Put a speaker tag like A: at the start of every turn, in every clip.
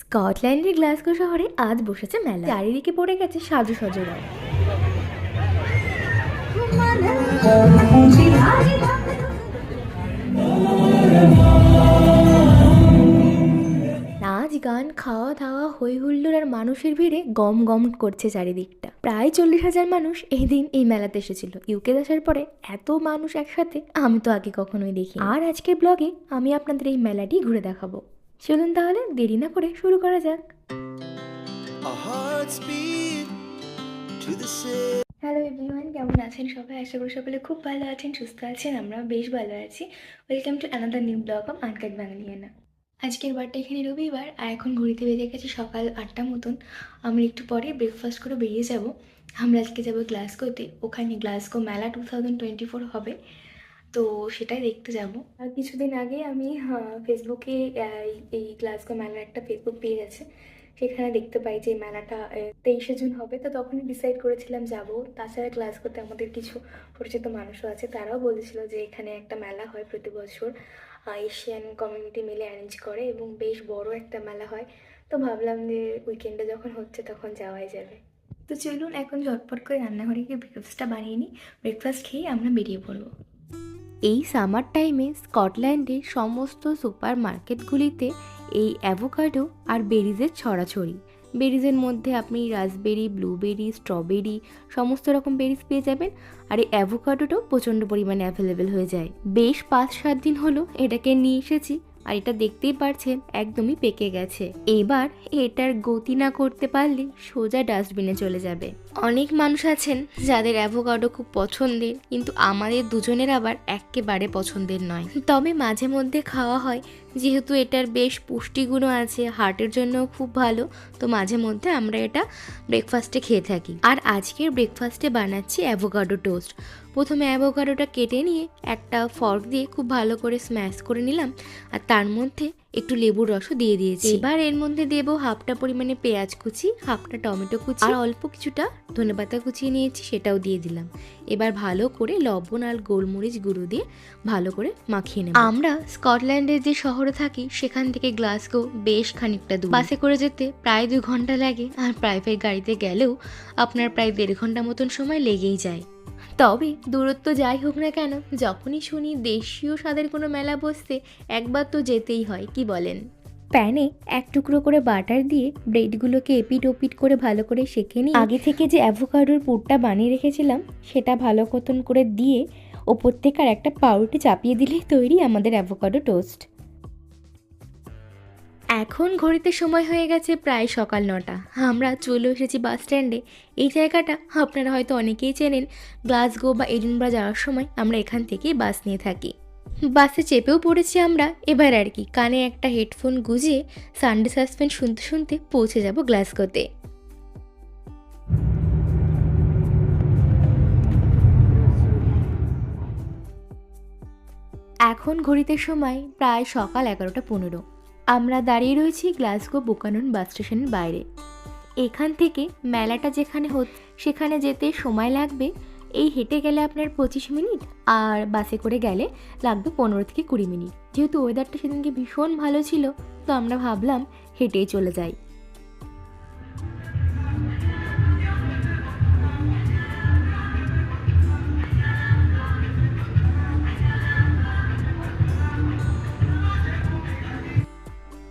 A: স্কটল্যান্ডের গ্লাসগো শহরে আজ বসেছে মেলা। চারিদিকে পড়ে গেছে সাজু সজরায় নাচ, গান খাওয়া দাওয়া হই হুল্লোড় আর মানুষের ভিড়ে গম গম করছে চারিদিকটা। প্রায় চল্লিশ হাজার মানুষ এই দিন এই মেলাতে এসেছিল। ইউকে আসার পরে এত মানুষ একসাথে আমি তো আগে কখনোই দেখি আর আজকের ব্লগে আমি আপনাদের এই মেলাটি ঘুরে দেখাবো। চলুন তাহলে দেরি না করে শুরু করা যাক. হ্যালো এভরিওয়ান কেমন আছেন সবাই? আশা করি সকলে খুব ভালো আছেন সুস্থ আছেন আমরা বেশ ভালো আছি। Welcome to another new blog of uncut বাঙালিয়ানা আজকের বারটা এখানে রবিবার আর এখন ঘড়িতে বেজে গেছে সকাল আটটা মতন। আমরা একটু পরে ব্রেকফাস্ট করে বেরিয়ে যাব। আমরা আজকে যাব গ্লাসগোতে ওখানে গ্লাসগো মেলা টু থাউজেন্ড টোয়েন্টি ফোর হবে। তো সেটাই দেখতে যাব। আর কিছুদিন আগে আমি ফেসবুকে এই- গ্লাসগো মেলার একটা ফেসবুক পেজ আছে সেখানে দেখতে পাই যে মেলাটা তেইশে জুন হবে। তো তখনই ডিসাইড করেছিলাম যাব। তাছাড়া ক্লাস করতে আমাদের কিছু পরিচিত মানুষও আছে। তারাও বলেছিল যে এখানে একটা মেলা হয় প্রতি বছর। এশিয়ান কমিউনিটি মিলে অ্যারেঞ্জ করে এবং বেশ বড় একটা মেলা হয়। তো ভাবলাম যে উইকেন্ডে যখন হচ্ছে তখন যাওয়াই যাবে। তো চলুন এখন ঝটপট করে রান্নাঘরে গিয়ে ব্রেকফাস্টটা বানিয়ে নিই। ব্রেকফাস্ট খেয়ে আমরা বেরিয়ে পড়ব। এই সামার টাইমে স্কটল্যান্ডের সমস্ত সুপার মার্কেটগুলিতে এই অ্যাভোকাডো আর বেরিজের ছড়াছড়ি। বেরিজের মধ্যে আপনি রাসবেরি ব্লুবেরি স্ট্রবেরি সমস্ত রকম বেরিজ পেয়ে যাবেন আর এই অ্যাভোকাডোটাও প্রচণ্ড পরিমাণে অ্যাভেলেবেল হয়ে যায়। বেশ পাঁচ সাত দিন হলো এটাকে নিয়ে এসেছি। আর এটা দেখতেই পারছেন একদমই পেকে গেছে। এবার এটার গতি না করতে পারলে সোজা ডাস্টবিনে চলে যাবে। অনেক মানুষ আছেন যাদের অ্যাভোকাডো খুব পছন্দের, কিন্তু আমাদের দুজনের আবার একেবারে পছন্দের নয়। তবে মাঝে মধ্যে খাওয়া হয় যেহেতু এটার বেশ পুষ্টিগুণও আছে হার্টের জন্যও খুব ভালো, তো মাঝে মধ্যে আমরা এটা ব্রেকফাস্টে খেয়ে থাকি। আর আজকের ব্রেকফাস্টে বানাচ্ছি অ্যাভোকাডো টোস্ট প্রথমে অ্যাভোকাডোটা কেটে নিয়ে একটা ফর্ক দিয়ে খুব ভালো করে স্ম্যাশ করে নিলাম, আর তার মধ্যে একটু লেবুর রসও দিয়ে দিয়েছি। এবার এর মধ্যে দেবো হাফটা পরিমাণে পেঁয়াজ কুচি হাফটা টমেটো কুচি আর অল্প কিছুটা ধনেপাতা কুচিয়ে নিয়েছি সেটাও দিয়ে দিলাম। এবার ভালো করে লবণ আর গোলমরিচ গুঁড়ো দিয়ে ভালো করে মাখিয়ে নেব। আমরা স্কটল্যান্ডের যে শহরে থাকি সেখান থেকে গ্লাসগো বেশ খানিকটা দূর। বাসে করে যেতে প্রায় দু ঘণ্টা লাগে আর প্রাইভেট গাড়িতে গেলেও আপনার প্রায় দেড় ঘণ্টা মতন সময় লেগেই যায়। তবে দূরত্ব যাই হোক না কেন, যখনই শুনি দেশীয় স্বাদের কোনো মেলা বসতে একবার তো যেতেই হয়, কি বলেন? প্যানে এক টুকরো করে বাটার দিয়ে ব্রেডগুলোকে এপিট ওপিট করে ভালো করে সেঁকে নিয়ে আগে থেকে যে অ্যাভোকাডোর পুরটা বানিয়ে রেখেছিলাম, সেটা ভালো মতন করে দিয়ে ওপর থেকে আর একটা পাউরুটি চাপিয়ে দিলেই তৈরি আমাদের অ্যাভোকাডো টোস্ট। এখন ঘড়িতে সময় হয়ে গেছে প্রায় সকাল নটা। আমরা চলে এসেছি বাস স্ট্যান্ডে। এই জায়গাটা আপনারা হয়তো অনেকেই চেনেন। গ্লাসগো বা এডিনব্রা যাওয়ার সময় আমরা এখান থেকেই বাস নিয়ে থাকি। বাসে চেপেও পড়েছি আমরা। এবার আর কি, কানে একটা হেডফোন গুজিয়ে সানডে সাসপেন্স শুনতে শুনতে পৌঁছে যাব গ্লাসগোতে। এখন ঘড়িতে সময় প্রায় সকাল এগারোটা পনেরো। আমরা দাঁড়িয়ে রয়েছি গ্লাসগো বুকানন বাস স্টেশনের বাইরে। এখান থেকে মেলাটা যেখানে হচ্ছে সেখানে যেতে সময় লাগবে। এই হেঁটে গেলে আপনার পঁচিশ মিনিট, আর বাসে করে গেলে লাগবে পনেরো থেকে কুড়ি মিনিট। যেহেতু ওয়েদারটা সেদিনকে ভীষণ ভালো ছিল, তো আমরা ভাবলাম হেঁটেই চলে যাই।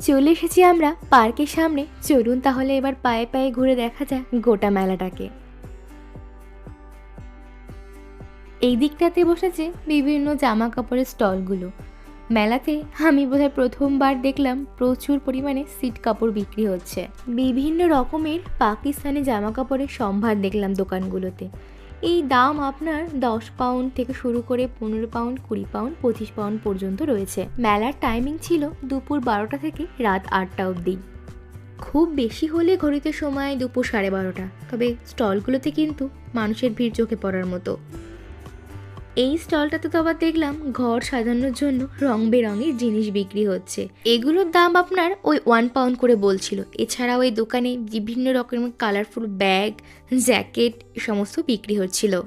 A: চলে এসেছি আমরা পার্কের সামনে। চলুন তাহলে এবার পায়ে পায়ে ঘুরে দেখা যাক গোটা মেলাটাকে। এই দিকটাতে বসেছে বিভিন্ন জামা কাপড়ের স্টলগুলো। মেলাতে আমি বোধহয় প্রথমবার দেখলাম প্রচুর পরিমাণে সিট কাপড় বিক্রি হচ্ছে। বিভিন্ন রকমের পাকিস্তানি জামা কাপড়ের সম্ভার দেখলাম দোকানগুলোতে। এই দাম আপনার দশ পাউন্ড থেকে শুরু করে পনেরো পাউন্ড, কুড়ি পাউন্ড, পঁচিশ পাউন্ড পর্যন্ত রয়েছে। মেলার টাইমিং ছিল দুপুর বারোটা থেকে রাত আটটা অবধি। খুব বেশি হলে ঘড়িতে সময় দুপুর সাড়ে বারোটা, তবে স্টলগুলোতে কিন্তু মানুষের ভিড় চোখে পড়ার মতো। এই স্টলটাতে তো আবার দেখলাম ঘর সাজানোর জন্য রং বেরঙের জিনিস বিক্রি হচ্ছে। এগুলোর দাম আপনার ওই ওয়ান পাউন্ড করে বলছিল। এছাড়াও এই দোকানে বিভিন্ন রকমের কালারফুল ব্যাগ জ্যাকেট সমস্ত বিক্রি হচ্ছিল।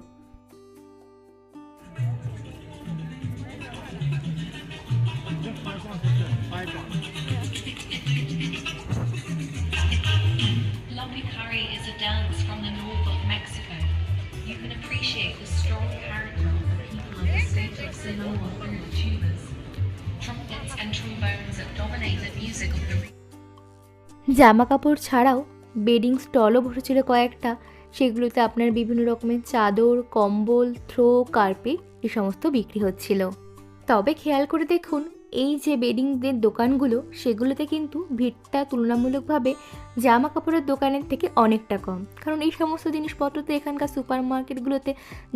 A: Trumpets and trombones that dominate the music of the জামা কাপড় ছাড়াও বেডিং স্টলও ভরেছিল কয়েকটা। সেগুলোতে আপনার বিভিন্ন রকমের চাদর, কম্বল থ্রো কার্পেট এ সমস্ত বিক্রি হচ্ছিল। তবে খেয়াল করে দেখুন এই যে বেডিংদের দোকানগুলো, সেগুলোতে কিন্তু ভিড়টা তুলনামূলকভাবে জামা কাপড়ের দোকানের থেকে অনেকটা কম। কারণ এই সমস্ত জিনিসপত্র তো এখানকার সুপার মার্কেটগুলোতে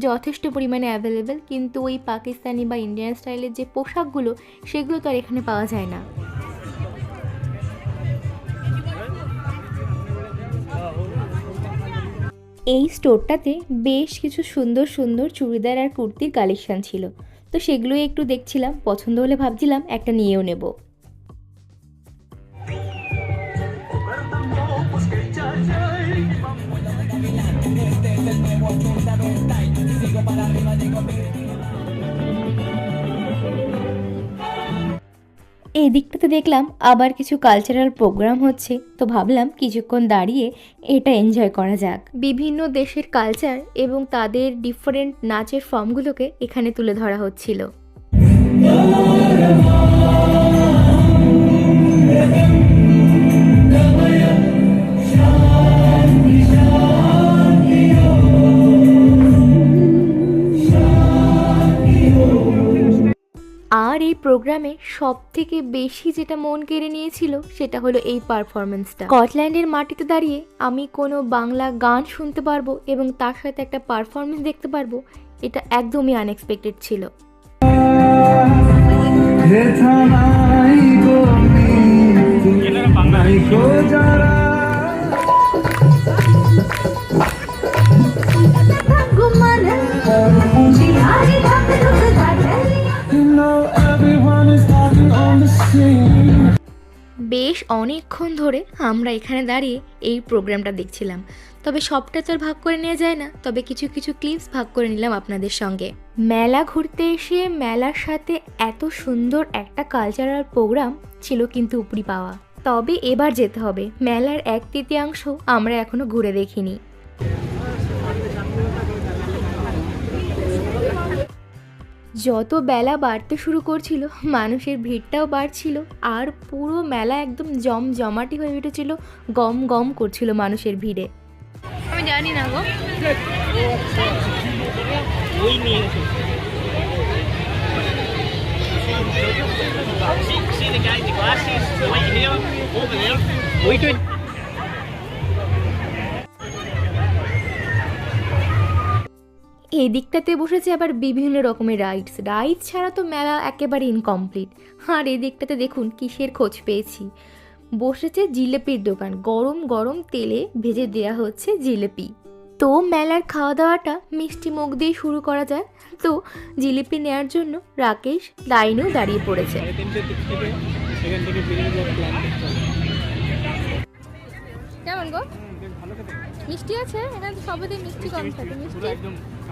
A: যথেষ্ট পরিমাণে অ্যাভেলেবেল কিন্তু ওই পাকিস্তানি বা ইন্ডিয়ান স্টাইলের যে পোশাকগুলো, সেগুলো তো আর এখানে পাওয়া যায় না। এই স্টোরটাতে বেশ কিছু সুন্দর সুন্দর চুড়িদার আর কুর্তির কালেকশন ছিল। তো সেগুলোই একটু দেখছিলাম পছন্দ হলে ভাবছিলাম একটা নিয়েও নেব। এই দিকটাতে দেখলাম আবার কিছু কালচারাল প্রোগ্রাম হচ্ছে। তো ভাবলাম কিছুক্ষণ দাঁড়িয়ে এটা এনজয় করা যাক। বিভিন্ন দেশের কালচার এবং তাদের ডিফারেন্ট নাচের ফর্মগুলোকে এখানে তুলে ধরা হচ্ছিল। আর এই প্রোগ্রামে সব থেকে বেশি যেটা মন কেড়ে নিয়েছিল সেটা হলো এই পারফরমেন্সটা স্কটল্যান্ডের মাটিতে দাঁড়িয়ে আমি কোনো বাংলা গান শুনতে পারব এবং তার সাথে একটা পারফরমেন্স দেখতে পারব এটা একদমই আনএক্সপেক্টেড ছিল। বেশ অনেকক্ষণ ধরে আমরা এখানে দাঁড়িয়ে এই প্রোগ্রামটা দেখছিলাম। তবে সবটা তো আর ভাগ করে নেওয়া যায় না, তবে কিছু কিছু ক্লিপস ভাগ করে নিলাম আপনাদের সঙ্গে। মেলা ঘুরতে এসে মেলার সাথে এত সুন্দর একটা কালচারাল প্রোগ্রাম ছিল কিন্তু উপরি পাওয়া। তবে এবার যেতে হবে, মেলার এক তৃতীয়াংশ আমরা এখনও ঘুরে দেখিনি। যত বেলা বাড়তে শুরু করছিল মানুষের ভিড়টাও বাড়ছিল আর পুরো মেলা একদম জম জমাটি হয়ে উঠেছিল গম গম করছিল মানুষের ভিড়ে
B: আমি জানি না গো
C: See the guy in the glasses, the white hair, over there. Wait doing?
A: এই দিকটাতে বসেছে আবার বিভিন্ন রকমের রাইডস রাইডস ছাড়া তো মেলা একেবারে ইনকমপ্লিট আর এই দিকটাতে দেখুন কিসের খোঁজ পেয়েছি। বসেছে জিলেপির দোকান। গরম গরম তেলে ভেজে দেয়া হচ্ছে জিলেপি। তো মেলার খাওয়া দাওয়াটা মিষ্টি মুখ দিয়ে শুরু করা যায় তো জিলিপি নেওয়ার জন্য রাকেশ লাইনেও দাঁড়িয়ে পড়েছে।
B: কেমন গো? মিষ্টি আছে? এখানে তো সবেতে মিষ্টি কম থাকে। মিষ্টি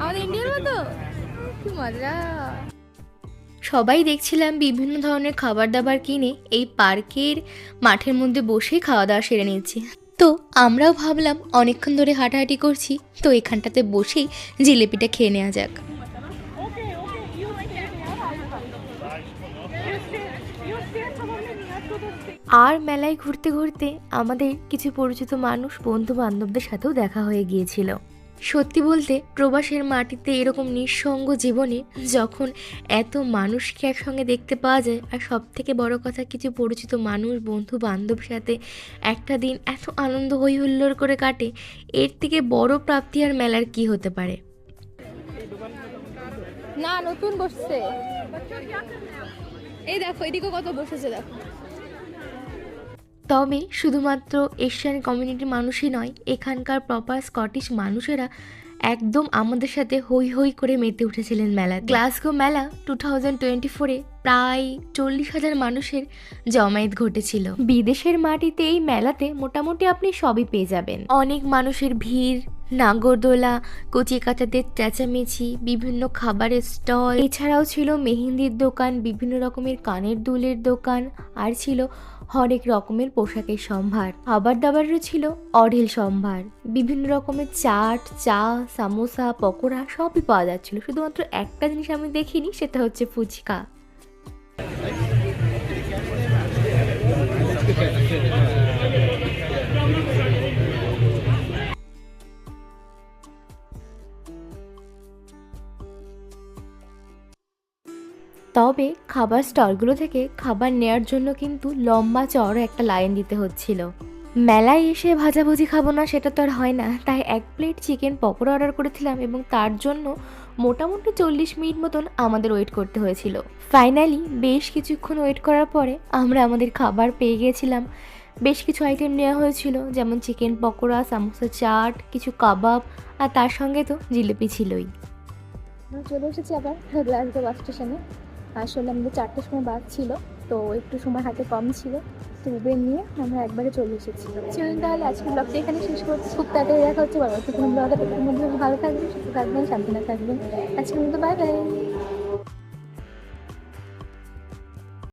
B: আমাদের ইন্ডিয়ার মতো? কি মজা।
A: সবাই দেখছিলাম বিভিন্ন ধরনের খাবার দাবার কিনে এই পার্কের মাঠের মধ্যে বসেই খাওয়া দাওয়া সেরে নিচ্ছি তো আমরাও ভাবলাম অনেকক্ষণ ধরে হাঁটাহাঁটি করছি তো এখানটাতে বসেই জিলিপিটা খেয়ে নেওয়া যাক। আর মেলায় ঘুরতে ঘুরতে আমাদের কিছু পরিচিত মানুষ বন্ধু বান্ধবদের সাথেও দেখা হয়ে গিয়েছিল। সত্যি বলতে প্রবাসের মাটিতে এরকম নিঃসঙ্গ জীবনে যখন এত মানুষকে একসঙ্গে দেখতে পাওয়া যায়, আর সব থেকে বড় কথা কিছু পরিচিত মানুষ, বন্ধু বান্ধব সাথে একটা দিন এত আনন্দ হই হুল্লোড় করে কাটে, এর থেকে বড় প্রাপ্তি আর মেলার কি হতে পারে?
B: না, নতুন বসছে। এই দেখো এদিকে কত বসেছে, দেখো।
A: তবে শুধুমাত্র এশিয়ান কমিউনিটির মানুষই নয়, এখানকার প্রপার স্কটিশ মানুষেরা একদম আমাদের সাথে হই হই করে মেতে উঠেছিলেন মেলা গ্লাসগো মেলা টু থাউজেন্ড টোয়েন্টি ফোরে প্রায় চল্লিশ হাজার মানুষের জমায়েত ঘটেছিল। বিদেশের মাটিতে এই মেলাতে মোটামুটি আপনি সবই পেয়ে যাবেন। অনেক মানুষের ভিড়, নাগরদোলা কচি কাচাদের চেঁচামেচি, বিভিন্ন খাবারের স্টল, এছাড়াও ছিল মেহেন্দির দোকান, বিভিন্ন রকমের কানের দুলের দোকান, আর ছিল হরেক রকমের পোশাকের সম্ভার খাবার দাবারও ছিল অঢেল সম্ভার। বিভিন্ন রকমের চাট, চা, সামোসা, পকোড়া সবই পাওয়া যাচ্ছিল। শুধুমাত্র একটা জিনিস আমি দেখিনি, সেটা হচ্ছে ফুচকা। তবে খাবার স্টলগুলো থেকে খাবার নেয়ার জন্য কিন্তু লম্বা চড় একটা লাইন দিতে হচ্ছিল। মেলায় এসে ভাজাভুজি খাব না সেটা তো আর হয় না। তাই এক প্লেট চিকেন পকোড়া অর্ডার করেছিলাম এবং তার জন্য মোটামুটি চল্লিশ মিনিট মতন আমাদের ওয়েট করতে হয়েছিল। ফাইনালি বেশ কিছুক্ষণ ওয়েট করার পরে আমরা আমাদের খাবার পেয়ে গিয়েছিলাম বেশ কিছু আইটেম নেওয়া হয়েছিল, যেমন চিকেন পকোড়া, সামোসা চাট, কিছু কাবাব আর তার সঙ্গে তো জিলিপি ছিলই।
B: চলে এসেছি আবার গ্লাসগো বাস স্টেশনে। আসলে আমাদের চারটের সময় বাস ছিল, তো একটু সময় হাতে কম ছিল। তো উবের নিয়ে আমরা একবারে চলে এসেছি। চলুন তাহলে আজকে ব্লগটা এখানে শেষ করছি। খুব তাড়াতাড়ি দেখা হচ্ছে। পরবর্তী কোনো ব্লগটা মধ্যে ভালো থাকবেন, সুস্থ থাকবেন, সাবধানে থাকবেন। আজকের মতো বাই বাই